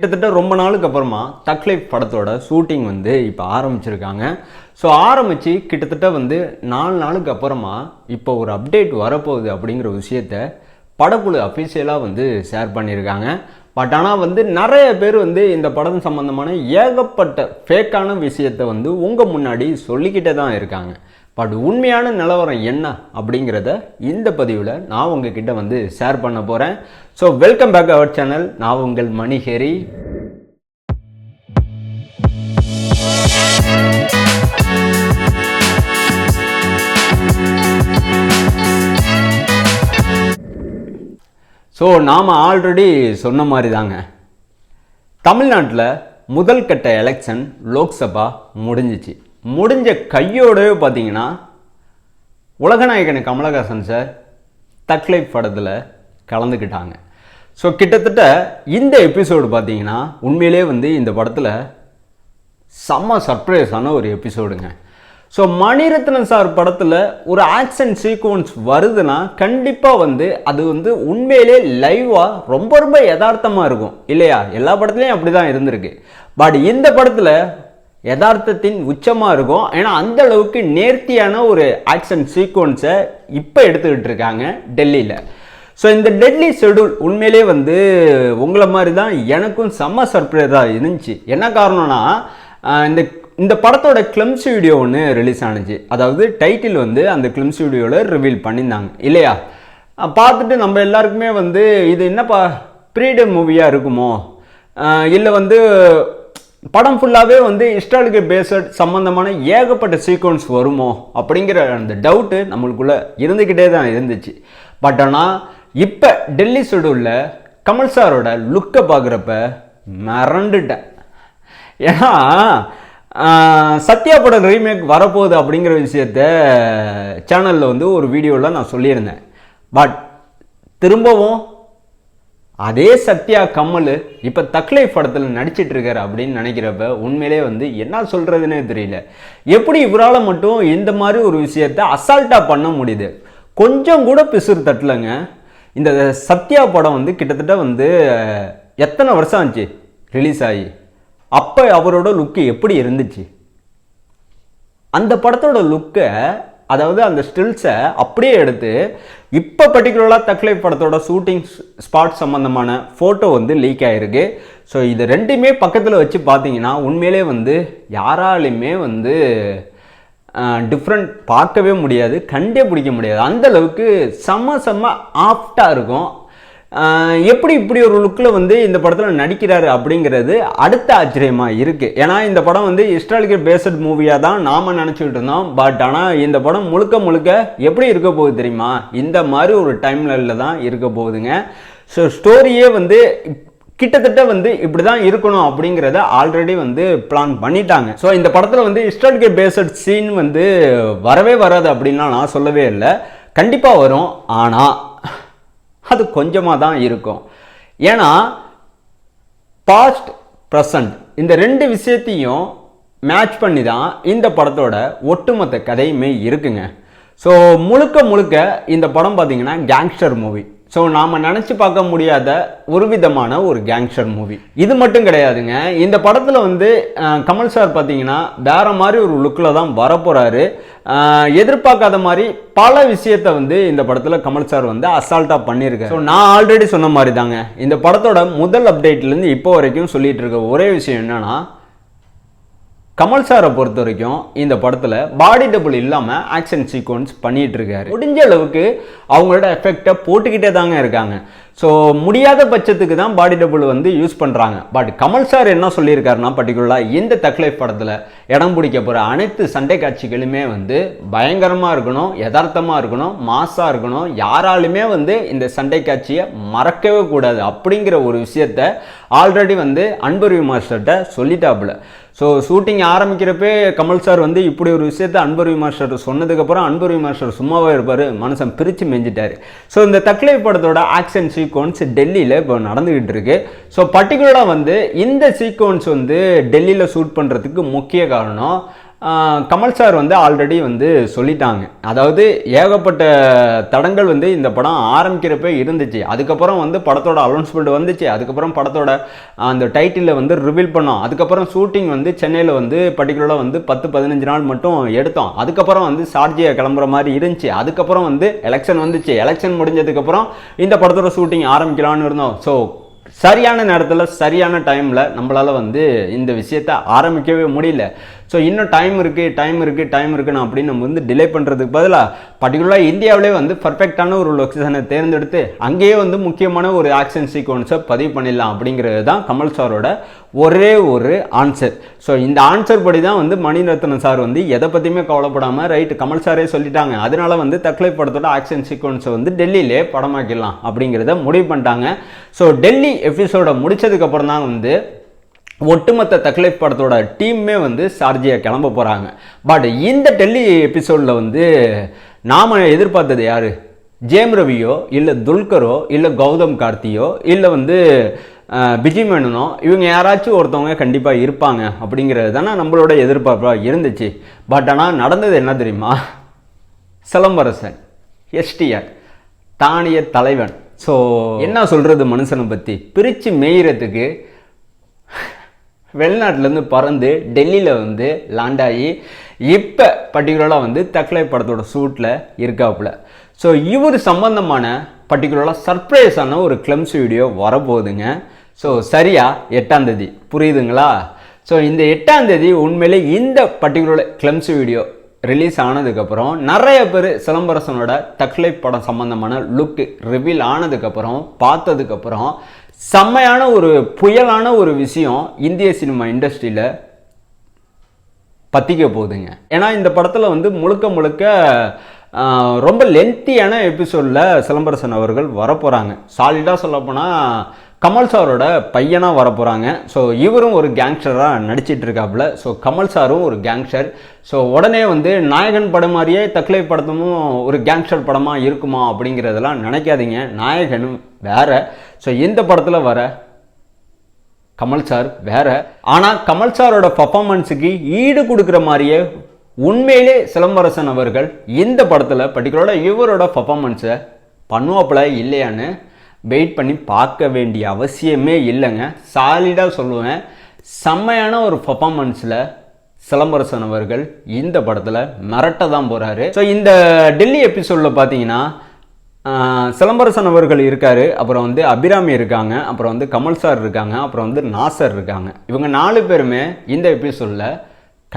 கிட்டத்தட்ட ரொம்ப நாளுக்கு அப்புறமா தக்லைஃப் படத்தோட ஷூட்டிங் வந்து இப்போ ஆரம்பிச்சிருக்காங்க. ஸோ ஆரம்பித்து கிட்டத்தட்ட வந்து நாலு நாளுக்கு அப்புறமா இப்போ ஒரு அப்டேட் வரப்போகுது அப்படிங்கிற விஷயத்த படக்குழு அஃபிஷியலாக வந்து ஷேர் பண்ணியிருக்காங்க. பட் ஆனால் வந்து நிறைய பேர் வந்து இந்த படம் சம்மந்தமான ஏகப்பட்ட ஃபேக்கான விஷயத்தை வந்து உங்கள் முன்னாடி சொல்லிக்கிட்டே தான் இருக்காங்க. பட் உண்மையான நிலவரம் என்ன அப்படிங்கிறத இந்த பதிவில் நான் உங்ககிட்ட வந்து ஷேர் பண்ண போகிறேன் so welcome back our channel நான் உங்கள் மணிஹேரி ஸோ நாம் ஆல்ரெடி சொன்ன மாதிரி தாங்க தமிழ்நாட்டில் முதல் கட்ட எலெக்ஷன் லோக்சபா முடிஞ்சிச்சு. முடிஞ்ச கையோடவே பார்த்தீங்கன்னா உலகநாயகன் கமலஹாசன் சார் தக்லைப் படத்தில் கலந்துக்கிட்டாங்க. ஸோ கிட்டத்தட்ட இந்த எபிசோடு பார்த்தீங்கன்னா உண்மையிலே வந்து இந்த படத்தில் செம்ம சர்ப்ரைஸான ஒரு எபிசோடுங்க ஸோ மணிரத்னம் சார் படத்தில் ஒரு ஆக்ஷன் சீக்வன்ஸ் வருதுன்னா கண்டிப்பாக வந்து அது வந்து உண்மையிலே லைவாக ரொம்ப ரொம்ப யதார்த்தமாக இருக்கும். இல்லையா? எல்லா படத்துலையும் அப்படி தான் இருந்திருக்கு. பட் இந்த படத்தில் யதார்த்தத்தின் உச்சமாக இருக்கும். ஏன்னா அந்த அளவுக்கு நேர்த்தியான ஒரு ஆக்ஷன் சீக்வன்ஸை இப்போ எடுத்துக்கிட்டு இருக்காங்க டெல்லியில். ஸோ இந்த டெட்லி ஷெடியூல் உண்மையிலே வந்து உங்களை மாதிரி தான் எனக்கும் செம்ம சர்ப்ரைஸாக இருந்துச்சு. என்ன காரணம்னா இந்த இந்த படத்தோட கிளிம்ஸ் வீடியோ ஒன்று ரிலீஸ் ஆனிச்சு. அதாவது டைட்டில் வந்து அந்த கிளிம்ஸ் வீடியோவில் ரிவீல் பண்ணியிருந்தாங்க. இல்லையா? பார்த்துட்டு நம்ம எல்லாருக்குமே வந்து இது என்னப்பா ப்ரீடம் மூவியாக இருக்குமோ? இல்லை வந்து படம் ஃபுல்லாகவே வந்து ஹிஸ்டாரிக்கல் பேஸ்ட் சம்மந்தமான ஏகப்பட்ட சீக்வன்ஸ் வருமோ அப்படிங்கிற அந்த டவுட்டு நம்மளுக்குள்ளே இருந்துக்கிட்டே தான் இருந்துச்சு. பட் ஆனால் இப்போ டெல்லி ஷெடியூலில் கமல் சாரோட லுக்கை பார்க்குறப்ப மறந்துட்டேன். ஏன்னா சத்யா படம் ரீமேக் வரப்போகுது அப்படிங்கிற விஷயத்த சேனலில் வந்து ஒரு வீடியோவில் நான் சொல்லியிருந்தேன். பட் திரும்பவும் அதே சத்யா கமல் இப்போ தக்லைஃப் படத்தில் நடிச்சிட்டு இருக்காரு அப்படின்னு நினைக்கிறப்ப உண்மையிலே வந்து என்ன சொல்கிறதுனே தெரியல. எப்படி இவரால் மட்டும் இந்த மாதிரி ஒரு விஷயத்த அசால்ட்டாக பண்ண முடியுது? கொஞ்சம் கூட பிசுறு தட்டலைங்க. இந்த சத்யா படம் வந்து கிட்டத்தட்ட வந்து எத்தனை வருஷம் ஆச்சு ரிலீஸ் ஆகி? அப்போ அவரோட லுக்கு எப்படி இருந்துச்சு? அந்த படத்தோட லுக்கை அதாவது அந்த ஸ்டில்ஸை அப்படியே எடுத்து இப்போ பர்டிகுலராக தக்லைஃப் படத்தோட ஷூட்டிங் ஸ்பாட் சம்மந்தமான ஃபோட்டோ வந்து லீக் ஆகிருக்கு ஸோ இது ரெண்டுமே பக்கத்தில் வச்சு பார்த்தீங்கன்னா உண்மையிலே வந்து யாராலையுமே வந்து டிஃப்ரெண்ட் பார்க்கவே முடியாது கண்டே பிடிக்க முடியாது. அந்த அளவுக்கு செம்ம செம்ம ஆஃப்டாக இருக்கும். எப்படி இப்படி ஒரு லுக்கில் வந்து இந்த படத்தில் நடிக்கிறாரு அப்படிங்கிறது அடுத்த ஆச்சரியமாக இருக்குது ஏன்னா இந்த படம் வந்து ஹிஸ்டாலிக்கல் பேஸ்ட் மூவியாக தான் நாம் நினச்சிக்கிட்டு இருந்தோம். பட் ஆனால் இந்த படம் முழுக்க முழுக்க எப்படி இருக்க போகுது தெரியுமா? இந்த மாதிரி ஒரு டைம்லைனில் தான் இருக்க போகுதுங்க. ஸோ ஸ்டோரியே வந்து கிட்டத்தட்ட வந்து இப்படி தான் இருக்கணும் அப்படிங்கிறத ஆல்ரெடி வந்து பிளான் பண்ணிட்டாங்க. ஸோ இந்த படத்தில் வந்து ஹிஸ்டாலிக்கல் பேஸ்ட் சீன் வந்து வரவே வராது அப்படின்லாம் நான் சொல்லவே இல்லை. கண்டிப்பாக வரும். ஆனால் அது கொஞ்சமாக தான் இருக்கும். ஏன்னா பாஸ்ட் ப்ரெசண்ட் இந்த ரெண்டு விஷயத்தையும் மேட்ச் பண்ணி தான் இந்த படத்தோட ஒட்டுமொத்த கதையுமே இருக்குங்க. ஸோ முழுக்க முழுக்க இந்த படம் பார்த்தீங்கன்னா கேங்ஸ்டர் மூவி ஸோ நாம் நினச்சி பார்க்க முடியாத ஒரு விதமான ஒரு கேங்ஸ்டர் மூவி இது மட்டும் கிடையாதுங்க. இந்த படத்தில் வந்து கமல் சார் பார்த்தீங்கன்னா வேறு மாதிரி ஒரு லுக்கில் தான் வரப்போகிறாரு எதிர்பார்க்காத மாதிரி பல விஷயத்தை வந்து இந்த படத்தில் கமல் சார் வந்து அசால்ட்டாக பண்ணியிருக்காரு. ஸோ நான் ஆல்ரெடி சொன்ன மாதிரி தாங்க. இந்த படத்தோட முதல் அப்டேட்லேருந்து இப்போ வரைக்கும் சொல்லிகிட்டு இருக்க ஒரே விஷயம் என்னென்னா கமல் சாரை பொறுத்த வரைக்கும் இந்த படத்தில் பாடி டபுள் இல்லாமல் ஆக்ஷன் சீக்வன்ஸ் பண்ணிகிட்டு இருக்காரு. முடிஞ்ச அளவுக்கு அவங்களோட எஃபெக்டை போட்டுக்கிட்டே தாங்க இருக்காங்க. ஸோ முடியாத பட்சத்துக்கு தான் பாடி டபுள் வந்து யூஸ் பண்ணுறாங்க பட் கமல் சார் என்ன சொல்லியிருக்காருன்னா பர்டிகுலராக இந்த தக்லைஃப் படத்தில் இடம் பிடிக்க போகிற அனைத்து சண்டை காட்சிகளுமே வந்து பயங்கரமாக இருக்கணும் யதார்த்தமாக இருக்கணும் மாஸாக இருக்கணும். யாராலுமே வந்து இந்த சண்டை காட்சியை மறக்கவே கூடாது அப்படிங்கிற ஒரு விஷயத்த ஆல்ரெடி வந்து அன்பருவி மாஸ்டர்கிட்ட சொல்லிட்டாப்புல. ஸோ ஷூட்டிங் ஆரம்பிக்கிறப்பே கமல் சார் வந்து இப்படி ஒரு விஷயத்தை அன்பருவி மாஸ்டர் சொன்னதுக்கப்புறம் அன்பர்வி மாஸ்டர் சும்மாவே இருப்பார் மனுஷன் பிரித்து மெஞ்சிட்டார். ஸோ இந்த தக்லைஃப் படத்தோட ஆக்ஷன் சீக்வன்ஸ் டெல்லியில் இப்போ நடந்துகிட்டு இருக்கு. ஸோ பர்டிகுலராக வந்து இந்த சீக்வன்ஸ் வந்து டெல்லியில் ஷூட் பண்ணுறதுக்கு முக்கிய காரணம் கமல் சார் வந்து ஆல்ரெடி வந்து சொல்லிட்டாங்க. அதாவது ஏகப்பட்ட தடங்கள் வந்து இந்த படம் ஆரம்பிக்கிறப்ப இருந்துச்சு. அதுக்கப்புறம் வந்து படத்தோட அலௌன்ஸ்மெண்ட் வந்துச்சு. அதுக்கப்புறம் படத்தோட அந்த டைட்டிலில் வந்து ரிவீல் பண்ணோம். அதுக்கப்புறம் ஷூட்டிங் வந்து சென்னையில் வந்து பர்டிகுலராக வந்து பத்து பதினஞ்சு நாள் மட்டும் எடுத்தோம். அதுக்கப்புறம் வந்து சார்ஜியை கிளம்புற மாதிரி இருந்துச்சு. அதுக்கப்புறம் வந்து எலெக்ஷன் வந்துச்சு. எலெக்ஷன் முடிஞ்சதுக்கப்புறம் இந்த படத்தோட ஷூட்டிங் ஆரம்பிக்கலான்னு இருந்தோம். ஸோ சரியான நேரத்தில் சரியான டைமில் நம்மளால் வந்து இந்த விஷயத்தை ஆரம்பிக்கவே முடியல. ஸோ இன்னும் டைம் இருக்குது டைம் இருக்குது டைம் இருக்குன்னு அப்படின்னு நம்ம வந்து டிலே பண்ணுறதுக்கு பதிலாக பர்டிகுலராக இந்தியாவிலே வந்து பர்ஃபெக்டான ஒரு லொக்கேஷனை தேர்ந்தெடுத்து அங்கேயே வந்து முக்கியமான ஒரு ஆக்ஷன் சீக்வன்ஸை பதிவு பண்ணிடலாம் அப்படிங்கிறது தான் கமல் சாரோட ஒரே ஒரு ஆன்சர் ஸோ இந்த ஆன்சர் படி தான் வந்து மணிரத்னம் சார் வந்து எதை பற்றியுமே கவலைப்படாமல் ரைட்டு கமல் சாரே சொல்லிட்டாங்க. அதனால வந்து தக்லை படத்தோட ஆக்ஷன் சீக்வன்ஸை வந்து டெல்லியிலே படமாக்கிடலாம் அப்படிங்கிறத முடிவு பண்ணிட்டாங்க. ஸோ டெல்லி எபிசோடை முடிச்சதுக்கப்புறம் தான் வந்து ஒட்டுமொத்த தக்லைஃப் படத்தோட டீம்மே வந்து சார்ஜியா கிளம்ப போகிறாங்க பட் இந்த டெல்லி எபிசோடில் வந்து நாம் எதிர்பார்த்தது யார்? ஜேம் ரவியோ இல்லை துல்கரோ இல்லை கௌதம் கார்த்தியோ இல்லை வந்து விஜய் மேனனோ இவங்க யாராச்சும் ஒருத்தவங்க கண்டிப்பாக இருப்பாங்க அப்படிங்கிறது தானே நம்மளோட எதிர்பார்ப்பாக இருந்துச்சு. பட் ஆனால் நடந்தது என்ன தெரியுமா? சிலம்பரசன் எஸ்டிஆர் தானிய தலைவன். ஸோ என்ன? சொல்கிறது மனுஷனை பற்றி பிரித்து மேயிறதுக்கு வெளிநாட்டிலேருந்து பறந்து டெல்லியில் வந்து லேண்ட் ஆகி இப்போ பர்டிகுலராக வந்து தக்லை படத்தோட ஷூட்டில் இருக்காப்புல. ஸோ இவர் சம்பந்தமான பர்டிகுலராக சர்ப்ரைஸான ஒரு கிளம்ஸ் வீடியோ வரப்போகுதுங்க. ஸோ சரியா? எட்டாந்தேதி புரியுதுங்களா? ஸோ இந்த எட்டாந்தேதி உண்மையிலே இந்த பர்டிகுலர் கிளம்ஸ் வீடியோ ரிலீஸ் ஆனதுக்கப்புறம் நிறைய பேர் சிலம்பரசனோட தக்லை படம் சம்மந்தமான லுக் ரிவீல் ஆனதுக்கப்புறம் பார்த்ததுக்கப்புறம் செம்மையான ஒரு புயலான ஒரு விஷயம் இந்திய சினிமா இண்டஸ்ட்ரியில் பற்றிக்க போகுதுங்க. ஏன்னா இந்த படத்தில் வந்து முழுக்க முழுக்க ரொம்ப லென்த்தியான எபிசோடில் சிலம்பரசன் அவர்கள் வரப்போகிறாங்க சாலிடாக சொல்லப்போனால் கமல் சாரோட பையனாக வரப்போகிறாங்க ஸோ இவரும் ஒரு கேங்ஸ்டராக நடிச்சிட்டு இருக்காப்புல ஸோ கமல் சாரும் ஒரு கேங்ஸ்டர் ஸோ உடனே வந்து நாயகன் படம் மாதிரியே தக்லை படத்தமும் ஒரு கேங்ஸ்டர் படமாக இருக்குமா அப்படிங்கிறதெல்லாம் நினைக்காதீங்க. நாயகனும் வேற. ஸோ இந்த படத்தில் வர கமல் சார் வேற. ஆனால் கமல் சாரோட பர்ஃபார்மன்ஸுக்கு ஈடு கொடுக்குற மாதிரியே உண்மையிலே சிலம்பரசன் அவர்கள் இந்த படத்தில் பர்டிகுலராக இவரோட பர்ஃபார்மன்ஸை பண்ணுவாப்புல இல்லையான்னு வெயிட் பண்ணி பார்க்க வேண்டிய அவசியமே இல்லைங்க. சாலிடாக சொல்லுவேன். செம்மையான ஒரு பர்ஃபாமன்ஸில் சிலம்பரசன் அவர்கள் இந்த படத்தில் மிரட்ட தான் போகிறாரு ஸோ இந்த டெல்லி எபிசோடில் பார்த்தீங்கன்னா சிலம்பரசன் அவர்கள் இருக்கார். அப்புறம் வந்து அபிராமி இருக்காங்க. அப்புறம் வந்து கமல் சார் இருக்காங்க. அப்புறம் வந்து நாசர் இருக்காங்க. இவங்க நாலு பேருமே இந்த எபிசோடில்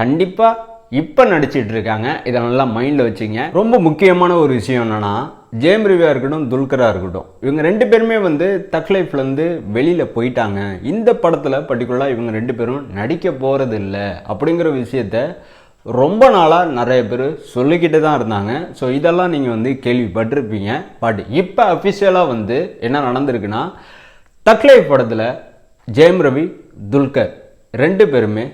கண்டிப்பாக இப்போ நடிச்சிட்டு இருக்காங்க. இதை நல்லா மைண்டில் வச்சுங்க. ரொம்ப முக்கியமான ஒரு விஷயம் என்னென்னா ஜேம் ரிவியா இருக்கட்டும் துல்கரா இருக்கட்டும் இவங்க ரெண்டு பேருமே வந்து தக் லைஃப்லேருந்து வெளியில் போயிட்டாங்க. இந்த படத்தில் பர்டிகுலராக இவங்க ரெண்டு பேரும் நடிக்க போகிறது இல்லை அப்படிங்கிற விஷயத்த ரொம்ப நாளாக நிறைய பேர் சொல்லிக்கிட்டு தான் இருந்தாங்க. ஸோ இதெல்லாம் நீங்கள் வந்து கேள்விப்பட்டிருப்பீங்க. பட் இப்போ அஃபிஷியலாக வந்து என்ன நடந்திருக்குன்னா தக்லை படத்தில் ஜெயம் ரவி துல்கர் ரெண்டு பேருமே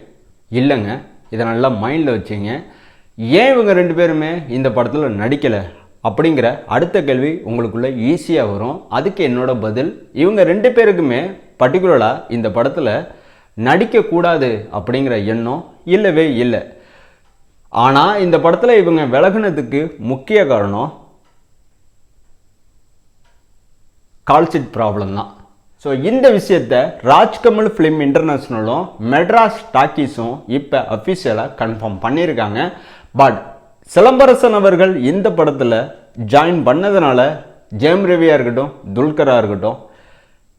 இல்லைங்க. இதை நல்லா மைண்டில் வச்சுங்க. ஏன் இவங்க ரெண்டு பேருமே இந்த படத்தில் நடிக்கலை? அப்படிங்கிற அடுத்த கேள்வி உங்களுக்குள்ள ஈஸியாக வரும். அதுக்கு என்னோட பதில் இவங்க ரெண்டு பேருக்குமே பர்டிகுலராக இந்த படத்தில் நடிக்கக்கூடாது அப்படிங்கிற எண்ணம் இல்லவே இல்லை. ஆனால் இந்த படத்தில் இவங்க விலகுனதுக்கு முக்கிய காரணம் கால்ஷீட் ப்ராப்ளம் தான். ஸோ இந்த விஷயத்த ராஜ்கமல் ஃபிலிம் இன்டர்நேஷ்னலும் மெட்ராஸ் டாக்கீஸும் இப்போ அஃபிஷியலாக கன்ஃபார்ம் பண்ணியிருக்காங்க பட் சிலம்பரசன் அவர்கள் இந்த படத்தில் ஜாயின் பண்ணதுனால ஜெயம் ரவியாக இருக்கட்டும் துல்கராக இருக்கட்டும்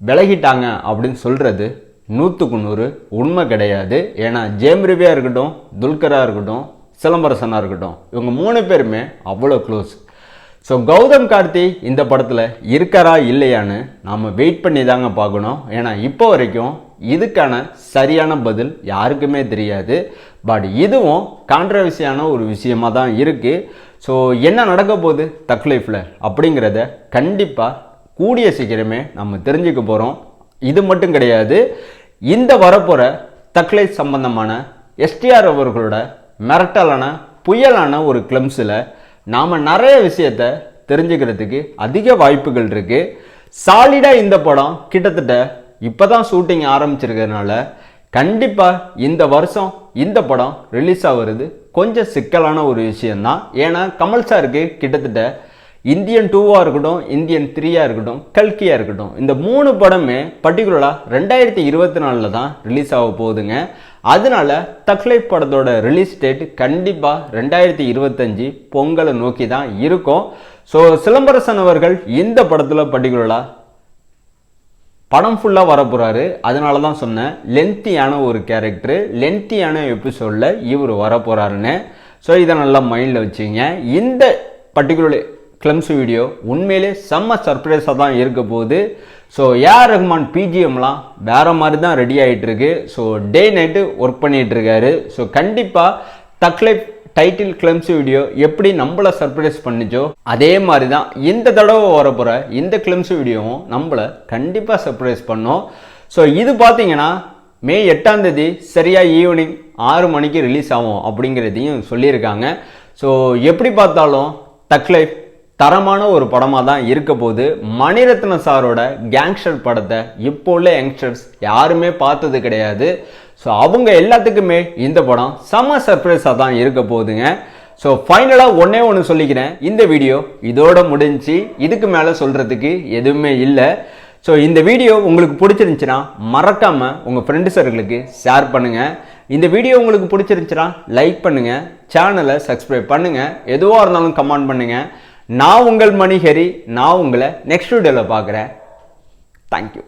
விலகிட்டாங்க அப்படின்னு சொல்கிறது நூற்றுக்கு நூறு உண்மை கிடையாது. ஏன்னா ஜெயம் ரவியாக இருக்கட்டும் துல்கராக இருக்கட்டும் சிலம்பரசனாக இருக்கட்டும் இவங்க மூணு பேருமே அவ்வளோ க்ளோஸ் ஸோ கௌதம் கார்த்தி இந்த படத்தில் இருக்காரா இல்லையான்னு நாம் வெயிட் பண்ணி தாங்க பார்க்கணும். ஏன்னா இப்போ வரைக்கும் இதுக்கான சரியான பதில் யாருக்குமே தெரியாது. பட் இதுவும் கான்ட்ரவர்சியான ஒரு விஷயமாக தான் இருக்குது ஸோ என்ன நடக்க போகுது? தக் லைஃப்பில் அப்படிங்கிறத கண்டிப்பாக கூடிய சீக்கிரமே நம்ம தெரிஞ்சுக்க போகிறோம் இது மட்டும் கிடையாது இந்த வரப்போகிற தக்லை சம்பந்தமான எஸ்டிஆர் அவர்களோட மிரட்டலான புயலான ஒரு கிளம்ஸில் நாம் நிறைய விஷயத்த தெரிஞ்சுக்கிறதுக்கு அதிக வாய்ப்புகள் இருக்குது சாலிடாக இந்த படம் கிட்டத்தட்ட இப்போ தான் ஷூட்டிங் ஆரம்பிச்சிருக்கிறதுனால கண்டிப்பாக இந்த வருஷம் இந்த படம் ரிலீஸ் ஆகுறது கொஞ்சம் சிக்கலான ஒரு விஷயந்தான் ஏன்னா கமல் சாருக்கு கிட்டத்தட்ட இந்தியன் டூவாக இருக்கட்டும் இந்தியன் த்ரீயாக இருக்கட்டும் கல்கியாக இருக்கட்டும் இந்த மூணு படமே பர்டிகுலராக ரெண்டாயிரத்தி இருபத்தி நாலில் தான் ரிலீஸ் ஆக போகுதுங்க. அதனால தக்லைஃப் படத்தோட ரிலீஸ் டேட் கண்டிப்பாக ரெண்டாயிரத்தி இருபத்தஞ்சி பொங்கலை நோக்கி தான் இருக்கும். ஸோ சிலம்பரசன் அவர்கள் இந்த படத்தில் பர்டிகுலராக படம் ஃபுல்லாக வரப்போகிறாரு அதனால தான் சொன்னேன் லென்த்தியான ஒரு கேரக்டரு லென்த்தியான எபிசோடில் இவர் வரப்போகிறாருன்னு ஸோ இதை நல்லா மைண்டில் வச்சுங்க. இந்த பர்டிகுலர் கிளம்ஸ் வீடியோ உண்மையிலே செம்ம சர்ப்ரைஸாக தான் இருக்க போகுது. ஸோ ஏஆர் ரஹ்மான் பிஜிஎம்லாம் வேறு மாதிரி தான் ரெடி ஆகிட்டுருக்கு ஸோ டே நைட்டு ஒர்க் பண்ணிகிட்ருக்காரு ஸோ கண்டிப்பாக thug life title glimpse video எப்படி நம்மளை சர்ப்ரைஸ் பண்ணிச்சோ அதே மாதிரி தான் இந்த தடவை வரப்போகிற இந்த கிளம்ஸ் வீடியோவும் நம்மளை கண்டிப்பாக சர்ப்ரைஸ் பண்ணோம். ஸோ இது பார்த்தீங்கன்னா மே எட்டாம் தேதி சரியாக ஈவினிங் ஆறு மணிக்கு ரிலீஸ் ஆகும் அப்படிங்கிறதையும் சொல்லியிருக்காங்க. ஸோ எப்படி பார்த்தாலும் தக்லைஃப் தரமான ஒரு படமாக தான் இருக்க போது மணிரத்ன சாரோட கேங்ஸ்டர் படத்தை இப்போ உள்ள யங்ஸ்டர்ஸ் யாருமே பார்த்தது கிடையாது. ஸோ அவங்க எல்லாத்துக்குமே இந்த படம் செம்ம சர்ப்ரைஸாக தான் இருக்க போகுதுங்க. ஸோ ஃபைனலாக ஒன்றே ஒன்று சொல்லிக்கிறேன். இந்த வீடியோ இதோட முடிஞ்சு இதுக்கு மேலே சொல்கிறதுக்கு எதுவுமே இல்லை. ஸோ இந்த வீடியோ உங்களுக்கு பிடிச்சிருந்துச்சுன்னா மறக்காமல் உங்கள் ஃப்ரெண்டு சர்க்கிளுக்கு ஷேர் பண்ணுங்கள் இந்த வீடியோ உங்களுக்கு பிடிச்சிருந்துச்சுன்னா லைக் பண்ணுங்கள் சேனலை சப்ஸ்கிரைப் பண்ணுங்கள் எதுவாக இருந்தாலும் கமெண்ட் பண்ணுங்கள் நான் உங்கள் மணிஹரி நான் உங்களை நெக்ஸ்ட் வீடியோவில் பார்க்குறேன். தேங்க்யூ